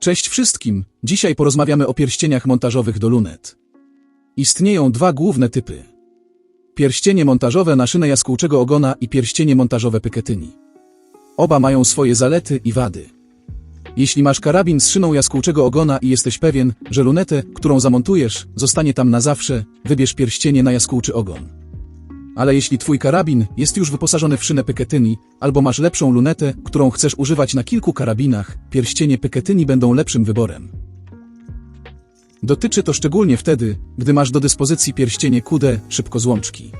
Cześć wszystkim, dzisiaj porozmawiamy o pierścieniach montażowych do lunet. Istnieją dwa główne typy. Pierścienie montażowe na szynę jaskółczego ogona i pierścienie montażowe Picatinny. Oba mają swoje zalety i wady. Jeśli masz karabin z szyną jaskółczego ogona i jesteś pewien, że lunetę, którą zamontujesz, zostanie tam na zawsze, wybierz pierścienie na jaskółczy ogon. Ale jeśli twój karabin jest już wyposażony w szynę Picatinny, albo masz lepszą lunetę, którą chcesz używać na kilku karabinach, pierścienie Picatinny będą lepszym wyborem. Dotyczy to szczególnie wtedy, gdy masz do dyspozycji pierścienie QD szybkozłączki.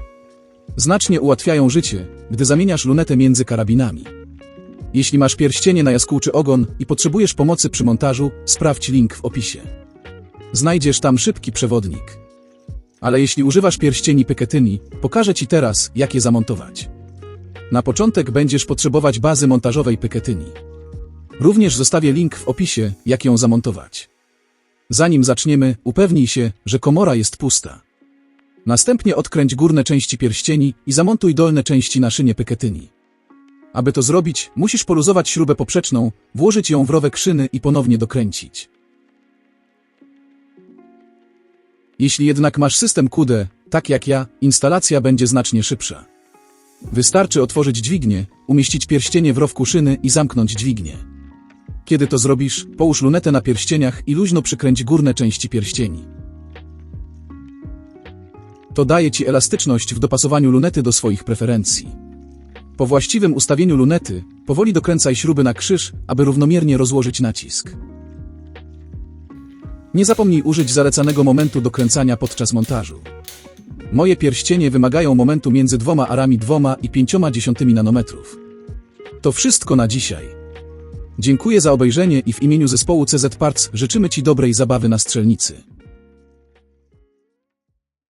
Znacznie ułatwiają życie, gdy zamieniasz lunetę między karabinami. Jeśli masz pierścienie na jaskółczy ogon i potrzebujesz pomocy przy montażu, sprawdź link w opisie. Znajdziesz tam szybki przewodnik. Ale jeśli używasz pierścieni Picatinny, pokażę Ci teraz, jak je zamontować. Na początek będziesz potrzebować bazy montażowej Picatinny. Również zostawię link w opisie, jak ją zamontować. Zanim zaczniemy, upewnij się, że komora jest pusta. Następnie odkręć górne części pierścieni i zamontuj dolne części na szynie Picatinny. Aby to zrobić, musisz poluzować śrubę poprzeczną, włożyć ją w rowek szyny i ponownie dokręcić. Jeśli jednak masz system QD, tak jak ja, instalacja będzie znacznie szybsza. Wystarczy otworzyć dźwignię, umieścić pierścienie w rowku szyny i zamknąć dźwignię. Kiedy to zrobisz, połóż lunetę na pierścieniach i luźno przykręć górne części pierścieni. To daje Ci elastyczność w dopasowaniu lunety do swoich preferencji. Po właściwym ustawieniu lunety, powoli dokręcaj śruby na krzyż, aby równomiernie rozłożyć nacisk. Nie zapomnij użyć zalecanego momentu dokręcania podczas montażu. Moje pierścienie wymagają momentu między dwoma arami dwoma i pięcioma dziesiątymi nanometrów. To wszystko na dzisiaj. Dziękuję za obejrzenie i w imieniu zespołu CZ Parts życzymy Ci dobrej zabawy na strzelnicy.